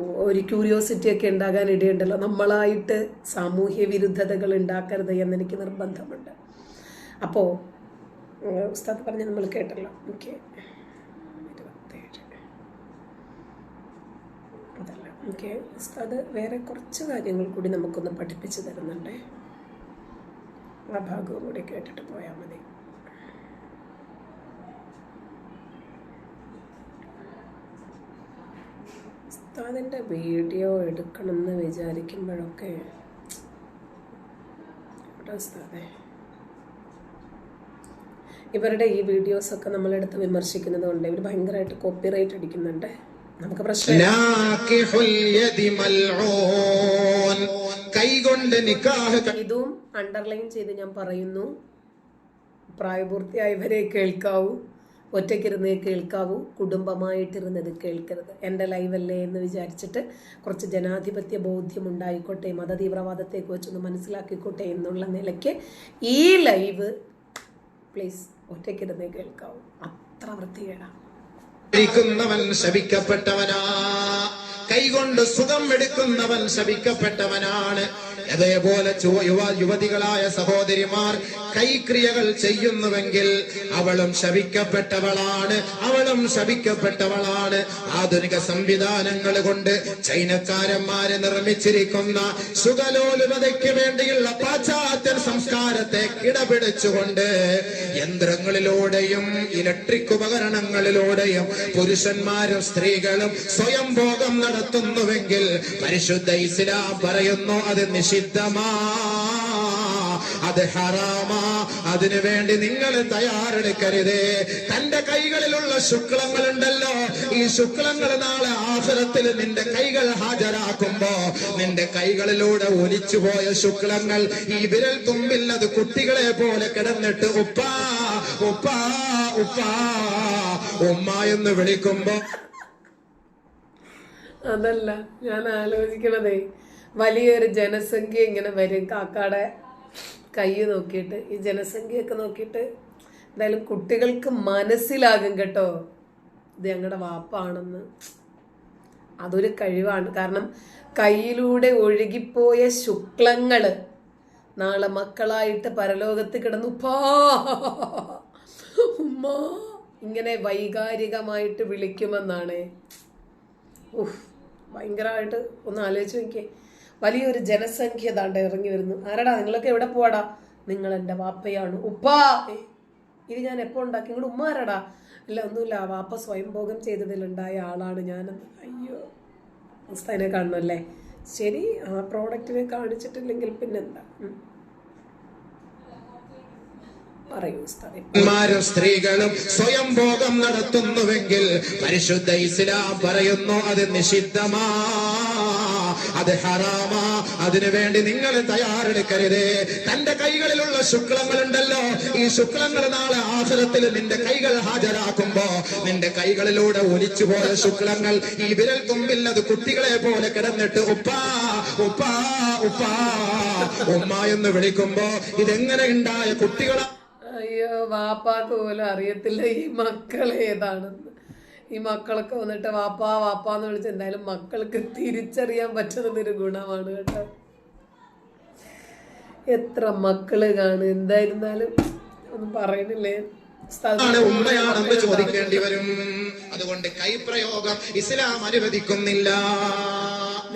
ഒരു ക്യൂരിയോസിറ്റി ഒക്കെ ഉണ്ടാകാൻ ഇടയുണ്ടല്ലോ. നമ്മളായിട്ട് സാമൂഹ്യ വിരുദ്ധതകൾ ഉണ്ടാക്കരുത് എന്നെനിക്ക് നിർബന്ധമുണ്ട്. അപ്പോൾ ഉസ്താദ് പറഞ്ഞ് നമ്മൾ കേട്ടല്ലോ. ഓക്കെ. ഓക്കെ. ഉസ്താദ് വേറെ കുറച്ച് കാര്യങ്ങൾ കൂടി നമുക്കൊന്ന് പഠിപ്പിച്ചു തരുന്നുണ്ടേ. ആ ഭാഗവും കൂടി കേട്ടിട്ട് പോയാൽ മതി. ഉസ്താദിന്റെ വീഡിയോ എടുക്കണം എന്ന് വിചാരിക്കുമ്പോഴൊക്കെ ഇവിടെ ഉസ്താദേ. ഇവരുടെ ഈ വീഡിയോസൊക്കെ നമ്മളെടുത്ത് വിമർശിക്കുന്നത് കൊണ്ട് ഇവർ ഭയങ്കരമായിട്ട് കോപ്പി റൈറ്റ് അടിക്കുന്നുണ്ട്. നമുക്ക് പ്രശ്നം ഇതും അണ്ടർലൈൻ ചെയ്ത് ഞാൻ പറയുന്നു. പ്രായപൂർത്തിയായവരെ കേൾക്കാവൂ. ഒറ്റയ്ക്കിരുന്നേ കേൾക്കാവൂ കുടുംബമായിട്ടിരുന്നത് കേൾക്കരുത്. എന്റെ ലൈവല്ലേ എന്ന് വിചാരിച്ചിട്ട് കുറച്ച് ജനാധിപത്യ ബോധ്യം ഉണ്ടായിക്കോട്ടെ മതതീവ്രവാദത്തെക്കുറിച്ചൊന്ന് മനസ്സിലാക്കിക്കോട്ടെ എന്നുള്ള നിലയ്ക്ക് ഈ ലൈവ് പ്ലീസ് ഒറ്റയ്ക്കിരുന്ന് കേൾക്കാവൂ. അത്ര വൃത്തികേടാണ് ശപിക്കപ്പെട്ടവനാ. കൈകൊണ്ട് സുഖം എടുക്കുന്നവൻ ശപിക്കപ്പെട്ടവനാണ്. അതേപോലെ യുവ യുവതികളായ സഹോദരിമാർ കൈക്രിയകൾ ചെയ്യുന്നുവെങ്കിൽ അവളും ശപിക്കപ്പെട്ടവളാണ് അവളും ശപിക്കപ്പെട്ടവളാണ്. ആധുനിക സംവിധാനങ്ങൾ കൊണ്ട് ചൈനക്കാരന്മാര് നിർമ്മിച്ചിരിക്കുന്ന സുഖലോലുപതയ്ക്ക് വേണ്ടിയുള്ള പാശ്ചാത്യ സംസ്കാരത്തെ കിടപിടിച്ചുകൊണ്ട് യന്ത്രങ്ങളിലൂടെയും ഇലക്ട്രിക് ഉപകരണങ്ങളിലൂടെയും പുരുഷന്മാരും സ്ത്രീകളും സ്വയം ഭോഗം നടത്തുന്നുവെങ്കിൽ പരിശുദ്ധ ഇസ്ലാം പറയുന്നു അത് നിഷിദ്ധമാ അത് ഹറാമാ. അതിനു വേണ്ടി നിങ്ങൾ തയ്യാറെടുക്കരുത്. തന്റെ കൈകളിലുള്ള ശുക്ലങ്ങൾ ഉണ്ടല്ലോ ഈ ശുക്ലങ്ങൾ നാളെ ആഹ്ലത്തിൽ നിന്റെ കൈകൾ ഹാജരാക്കുമ്പോ നിന്റെ കൈകളിലൂടെ ഒലിച്ചുപോയ ശുക്ലങ്ങൾ ഈ വിരൽ തുമ്പിൽ അത് കുട്ടികളെ പോലെ കിടന്നിട്ട് ഉപ്പാ ഉപ്പാ ഉപ്പാ ഉമ്മ എന്ന് വിളിക്കുമ്പോ അതല്ല ഞാൻ ആലോചിക്കണതേ. വലിയൊരു ജനസംഖ്യ ഇങ്ങനെ വരും. കാക്കാടെ കൈ നോക്കിയിട്ട് ഈ ജനസംഖ്യയൊക്കെ നോക്കിയിട്ട് എന്തായാലും കുട്ടികൾക്ക് മനസ്സിലാകും കേട്ടോ. ഇത് ഞങ്ങളുടെ വാപ്പാണെന്ന്. അതൊരു കഴിവാണ്. കാരണം കയ്യിലൂടെ ഒഴുകിപ്പോയ ശുക്ലങ്ങൾ നാളെ മക്കളായിട്ട് പരലോകത്ത് കിടന്നു പാ ഉമ്മ ഇങ്ങനെ വൈകാരികമായിട്ട് വിളിക്കുമെന്നാണ്. ഉഫ് ഭയങ്കരമായിട്ട് ഒന്ന് ആലോചിച്ച് നോക്കിയേ. വലിയൊരു ജനസംഖ്യ താണ്ട ഇറങ്ങി വരുന്നു. ആരടാ നിങ്ങളൊക്കെ എവിടെ പോവാടാ? നിങ്ങൾ എന്റെ വാപ്പയാണ്. ഉപ്പാ! ഇത് ഞാൻ എപ്പോൾ ഉണ്ടാക്കി? നിങ്ങളുടെ ഉമ്മ ആരടാ? ഇല്ല ഒന്നുമില്ല. വാപ്പ സ്വയംഭോഗം ചെയ്തതിലുണ്ടായ ആളാണ് ഞാൻ അയ്യോ ഉസ്താദിനെ കാണണമല്ലേ ശരി ആ പ്രോഡക്റ്റിനെ കാണിച്ചിട്ടില്ലെങ്കിൽ പിന്നെന്താ ും? സ്ത്രീകളും സ്വയം ഭോഗം നടത്തുന്നുവെങ്കിൽ പരിശുദ്ധ ഇസ്ലാം പറയുന്നു അത് നിഷിദ്ധമാ. അത് ഹറാമാ. അതിനു വേണ്ടി നിങ്ങൾ തയ്യാറെടുക്കരുത്. തന്റെ കൈകളിലുള്ള ശുക്ലങ്ങൾ ഉണ്ടല്ലോ ഈ ശുക്ലങ്ങൾ നാളെ ആഹ്ലത്തിൽ നിന്റെ കൈകൾ ഹാജരാക്കുമ്പോ നിന്റെ കൈകളിലൂടെ ഒലിച്ചു പോയ ശുക്ലങ്ങൾ ഈ വിരൽ തുമ്പിൽ അത് കുട്ടികളെ പോലെ കിടന്നിട്ട് ഉപ്പാ ഉപ്പാ ഉപ്പാ ഉമ്മ എന്ന് വിളിക്കുമ്പോ ഇതെങ്ങനെ ഉണ്ടായ കുട്ടികളാ? അയ്യോ വാപ്പാക്ക് പോലും അറിയത്തില്ല ഈ മക്കൾ ഏതാണെന്ന് ഈ മക്കളൊക്കെ വന്നിട്ട് വാപ്പാ വാപ്പാ എന്ന് വിളിച്ച് എന്തായാലും മക്കൾക്ക് തിരിച്ചറിയാൻ പറ്റുന്നതൊരു ഗുണമാണ് കേട്ടോ. എത്ര മക്കൾ കാണും. എന്തായിരുന്നാലും ഒന്നും പറയുന്നില്ലേ ഉമ്മയാണെന്ന് ചോദിക്കേണ്ടി വരും. അതുകൊണ്ട് കൈപ്രയോഗം ഇസ്ലാം അനുവദിക്കുന്നില്ല.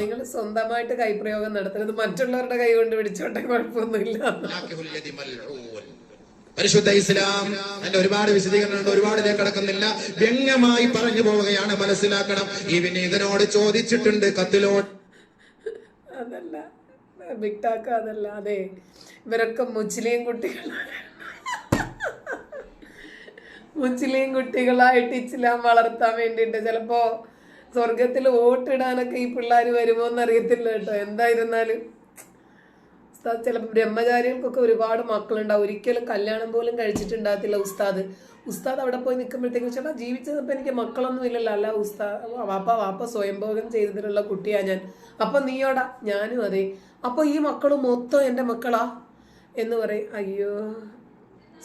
നിങ്ങൾ സ്വന്തമായിട്ട് കൈപ്രയോഗം നടത്തരുത്. മറ്റുള്ളവരുടെ കൈ കൊണ്ട് പിടിച്ചോട്ടെ കുഴപ്പമൊന്നുമില്ല. പരിശുദ്ധ ഇസ്ലാം. അതിന്റെ ഒരുപാട് വിശദീകരണമുണ്ട് ഒരുപാട് കടക്കുന്നില്ല. വ്യംഗ്യമായി പറഞ്ഞു പോവുകയാണ് മനസ്സിലാക്കണം. ഈ വിനീതനോട് ചോദിച്ചിട്ടുണ്ട് കത്തിലോട് അതല്ല ബിക്ടാക്ക അതല്ല അതെ. ഇവരൊക്കെ മുസ്ലിം കുട്ടികളാണ്. മുസ്ലിം കുട്ടികളായിട്ട് ഇസ്ലാം വളർത്താൻ വേണ്ടിയിട്ട് ചിലപ്പോ സ്വർഗത്തിൽ വോട്ടിടാനൊക്കെ ഈ പിള്ളേർ വരുമോ എന്നറിയത്തില്ല കേട്ടോ. എന്തായിരുന്നാലും. ചിലപ്പോൾ ബ്രഹ്മചാരികൾക്കൊക്കെ ഒരുപാട് മക്കളുണ്ടാവും. ഒരിക്കലും കല്യാണം പോലും കഴിച്ചിട്ടുണ്ടാകത്തില്ല ഉസ്താദ്. ഉസ്താദ് അവിടെ പോയി നിൽക്കുമ്പോഴത്തേക്കും ചേട്ടാ ജീവിച്ചപ്പോൾ എനിക്ക് മക്കളൊന്നും ഇല്ലല്ലോ. അല്ല ഉസ്താദ് വാപ്പ വാപ്പ സ്വയംഭോഗം ചെയ്തിട്ടുള്ള കുട്ടിയാ ഞാൻ. അപ്പൊ നീയോടാ? ഞാനും അതെ. അപ്പോൾ ഈ മക്കൾ മൊത്തം എന്റെ മക്കളാ? എന്ന് പറയും. അയ്യോ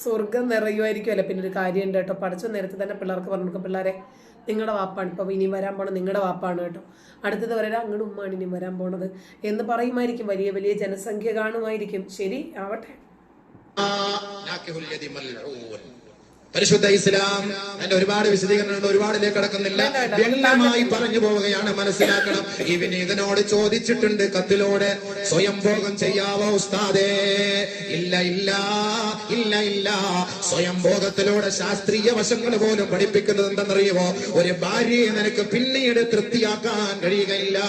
സ്വർഗം നിറയുമായിരിക്കുമല്ലോ പിന്നെ ഒരു കാര്യമുണ്ട് കേട്ടോ. പഠിച്ച നേരത്തെ തന്നെ പിള്ളേർക്ക് പറഞ്ഞു പിള്ളേരെ നിങ്ങളുടെ വാപ്പാണ്. ഇപ്പോൾ ഇനിയും വരാൻ പോണത് നിങ്ങളുടെ വാപ്പാണ് കേട്ടോ. അടുത്തത് വരെ അങ്ങോട്ട് ഉമ്മാണ് ഇനിയും വരാൻ പോണത് എന്ന് പറയുമായിരിക്കും. വലിയ വലിയ ജനസംഖ്യ കാണുമായിരിക്കും. ശരി ആവട്ടെ. പരിശുദ്ധ ഇസ്ലാം അതിന്റെ ഒരുപാട് വിശദീകരണങ്ങൾ ഒരുപാടിലേക്ക് കടക്കുന്നില്ല. വ്യക്തമായി പറഞ്ഞു പോവുകയാണ് മനസ്സിലാക്കണം. ഈ ഇതിനോട് ചോദിച്ചിട്ടുണ്ട് കത്തിലൂടെ സ്വയം ഭോഗം ചെയ്യാവോ ഉസ്താദേ? ഇല്ല ഇല്ല ഇല്ല ഇല്ല. സ്വയം ഭോഗത്തിലൂടെ ശാസ്ത്രീയ വശങ്ങൾ പോലും പഠിപ്പിക്കുന്നത് എന്തെന്നറിയുമോ ഒരു ഭാര്യയെ നിനക്ക് പിന്നീട് തൃപ്തിയാക്കാൻ കഴിയുകയില്ല.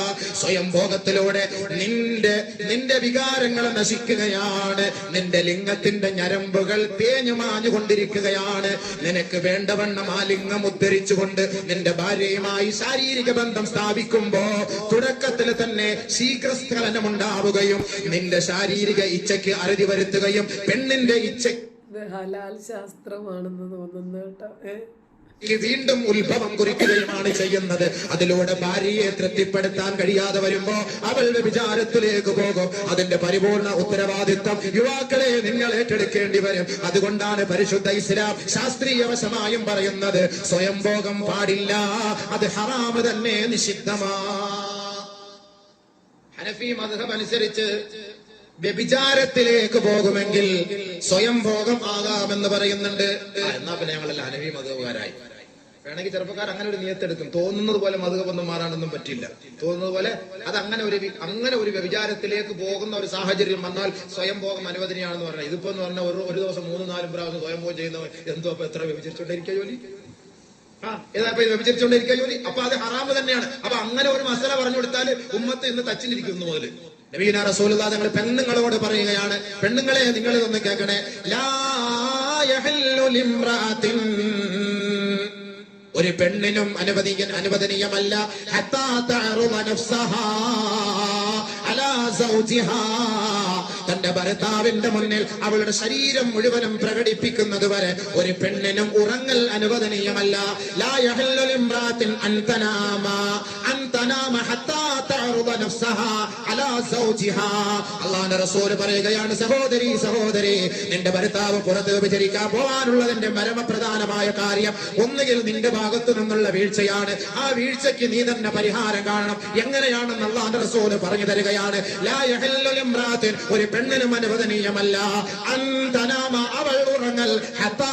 സ്വയം ഭോഗത്തിലൂടെ നിന്റെ നിന്റെ വികാരങ്ങൾ നശിക്കുകയാണ്. നിന്റെ ലിംഗത്തിന്റെ ഞരമ്പുകൾ തേഞ്ഞു മാഞ്ഞുകൊണ്ടിരിക്കുകയാണ് നിനക്ക് വേണ്ടവണ്ണം ആ ലിംഗം ഉദ്ധരിച്ചുകൊണ്ട് നിന്റെ ഭാര്യയുമായി ശാരീരിക ബന്ധം സ്ഥാപിക്കുമ്പോ തുടക്കത്തിൽ തന്നെ ശീഘ്രസ്ഖലനം ഉണ്ടാവുകയും നിന്റെ ശാരീരിക ഇച്ഛയ്ക്ക് അറുതി വരുത്തുകയും പെണ്ണിന്റെ ഇച്ഛ ഹലാൽ ശാസ്ത്രമാണെന്ന് തോന്നുന്നു കേട്ടോ. വീണ്ടും ഉത്ഭവം കുറിക്കുകയുമാണ് ചെയ്യുന്നത്. അതിലൂടെ ഭാര്യയെ തൃപ്തിപ്പെടുത്താൻ കഴിയാതെ വരുമ്പോ അവളുടെ വിചാരത്തിലേക്ക് പോകും. അതിന്റെ പരിപൂർണ ഉത്തരവാദിത്വം യുവാക്കളെ നിങ്ങൾ ഏറ്റെടുക്കേണ്ടി വരും. അതുകൊണ്ടാണ് പരിശുദ്ധ ഇസ്ലാം ശാസ്ത്രീയവശമായും പറയുന്നത് സ്വയം ഭോഗം പാടില്ല അത് ഹറാമ് തന്നെ നിഷിദ്ധമാ. ഹനഫി വ്യഭിചാരത്തിലേക്ക് പോകുമെങ്കിൽ സ്വയം ഭോഗം ആകാമെന്ന് പറയുന്നുണ്ട്. എന്നാ പിന്നെ ഞങ്ങളെല്ലാം അനവി മധുകാരായി വേണമെങ്കിൽ ചെറുപ്പക്കാർ അങ്ങനെ ഒരു നിയത്തെടുക്കും. തോന്നുന്നത് പോലെ മധുകമൊന്നും മാറാനൊന്നും പറ്റില്ല. തോന്നുന്നത് പോലെ അത് അങ്ങനെ ഒരു അങ്ങനെ ഒരു വ്യഭിചാരത്തിലേക്ക് പോകുന്ന ഒരു സാഹചര്യം വന്നാൽ സ്വയം ഭോഗം അനുവദനീയാണെന്ന് പറഞ്ഞാൽ ഇതിപ്പോ എന്ന് പറഞ്ഞാൽ ഒരു ഒരു ദിവസം മൂന്നും നാലും പ്രാവശ്യം സ്വയം ഭോഗം ചെയ്യുന്നവർ എന്തോ അപ്പൊ എത്ര വ്യഭിചരിച്ചോണ്ടിരിക്കുക ജോലി? ആ ഏതാ ഇപ്പൊ ജോലി? അപ്പൊ അത് ഹറാമ് തന്നെയാണ്. അപ്പൊ അങ്ങനെ ഒരു മസല പറഞ്ഞു കൊടുത്താൽ ഉമ്മത്ത് ഇന്ന് തച്ചിലിരിക്കുന്നു മുതൽ. നബീന റസൂലുള്ളാഹി തങ്ങൾ പെണ്ണുങ്ങളോട് പറയുകയാണ്. പെണ്ണുങ്ങളെ നിങ്ങൾ ഇതൊന്ന് കേൾക്കണേ. ഒരു പെണ്ണിനും അനുവദീയ അനുവദനീയമല്ല. തന്റെ ഭർത്താവിന്റെ മുന്നിൽ അവളുടെ ശരീരം മുഴുവനും പ്രകടിപ്പിക്കുന്നത് വരെ ഒരു പെണ്ണിനും ഉറങ്ങൽ അനുവദനീയമല്ല. ലാ അൻ തനാമ. അൻ തനാമ ഹത്താ തഅറുദ നഫ്സഹാ അലാ സൗജിഹാ. അല്ലാഹുവിന്റെ റസൂൽ പറയുകയാണ് സഹോദരി സഹോദരി നിന്റെ ഭർത്താവ് പുറത്ത് വിചരിക്കാൻ പോകാനുള്ളതിന്റെ പരമപ്രധാനമായ കാര്യം ഒന്നുകിൽ നിന്റെ ഭാഗത്തു നിന്നുള്ള വീഴ്ചയാണ്. ആ വീഴ്ചയ്ക്ക് നീ തന്നെ പരിഹാരം കാണണം. എങ്ങനെയാണെന്ന് അള്ളാന്റെ റസോൽ പറഞ്ഞു തരികയാണ് ലാ യഹല്ലു ലിംറാത്തിൻ ഒരു പെണ്ണിനും അനുവദനീയമല്ല. അന്തനാമ അവൾ ഉറങ്ങൽ ഹത്താ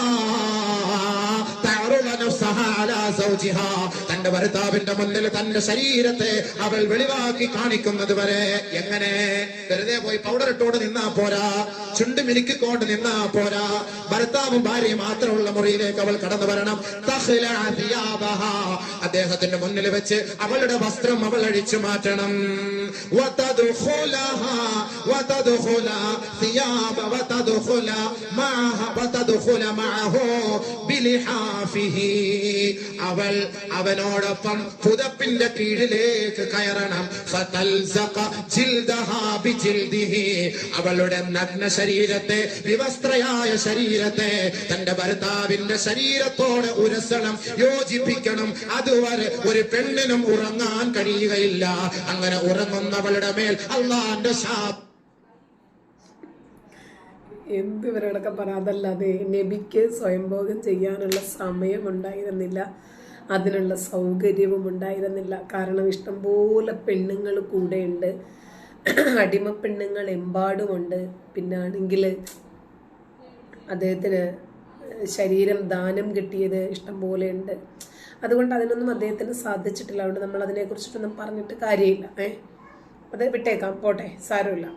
തന്റെ ഭർത്താവിന്റെ മുന്നിൽ തന്റെ ശരീരത്തെ അവൾ വെളിവാക്കി കാണിക്കുന്നത് വരെ. എങ്ങനെ? വെറുതെ പോയി പൗഡർ ഇട്ടോണ്ട് നിന്നാ പോരാ. ചുണ്ട് മിനുക്കിക്കൊണ്ട് നിന്നാ പോരാ. ഭർത്താവും ഭാര്യയും മാത്രമുള്ള മുറിയിലേക്ക് അവൾ കടന്നു വരണം. അദ്ദേഹത്തിന്റെ മുന്നിൽ വെച്ച് അവളുടെ വസ്ത്രം അവൾ അഴിച്ചു മാറ്റണം. വതദ്ഖുലഹാ وتدخل ثياب وتدخل معها وتدخل മഅഹു بلحافه. അവൾ അവനോടൊപ്പം പുതപ്പിന്റെ കീഴിലേക്ക് കയറണം. അവളുടെ നഗ്ന ശരീരത്തെ വിവസ്ത്രയായ ശരീരത്തെ തന്റെ ഭർത്താവിന്റെ ശരീരത്തോട് ഉരസണം യോജിപ്പിക്കണം. അതുവരെ ഒരു പെണ്ണിനും ഉറങ്ങാൻ കഴിയുകയില്ല. അങ്ങനെ ഉറങ്ങുന്നവളുടെ മേൽ അള്ളാന്റെ ശാപ്. എന്ത് ഇവരോടൊക്കെ പറയാതല്ലാതെ നബിക്ക് സ്വയംഭോഗം ചെയ്യാനുള്ള സമയം ഉണ്ടായിരുന്നില്ല അതിനുള്ള സൗകര്യവും ഉണ്ടായിരുന്നില്ല. കാരണം ഇഷ്ടംപോലെ പെണ്ണുങ്ങൾ കൂടെയുണ്ട്. അടിമ പെണ്ണുങ്ങൾ എമ്പാടുമുണ്ട്. പിന്നെ ആണെങ്കിൽ അദ്ദേഹത്തിന് ശരീരം ദാനം കിട്ടിയത് ഇഷ്ടംപോലെ ഉണ്ട്. അതുകൊണ്ട് അതിനൊന്നും അദ്ദേഹത്തിന് സാധിച്ചിട്ടില്ല. അതുകൊണ്ട് നമ്മൾ അതിനെക്കുറിച്ചിട്ടൊന്നും പറഞ്ഞിട്ട് കാര്യമില്ല. ഏ? അത് വിട്ടേക്കാം. പോട്ടെ സാരമില്ല.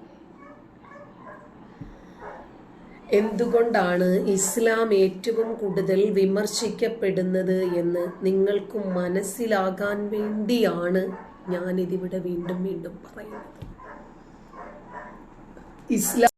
എന്തുകൊണ്ടാണ് ഇസ്ലാം ഏറ്റവും കൂടുതൽ വിമർശിക്കപ്പെടുന്നത് എന്ന് നിങ്ങൾക്ക് മനസ്സിലാകാൻ വേണ്ടിയാണ് ഞാനിതിവിടെ വീണ്ടും വീണ്ടും പറയുന്നത്. ഇസ്ലാം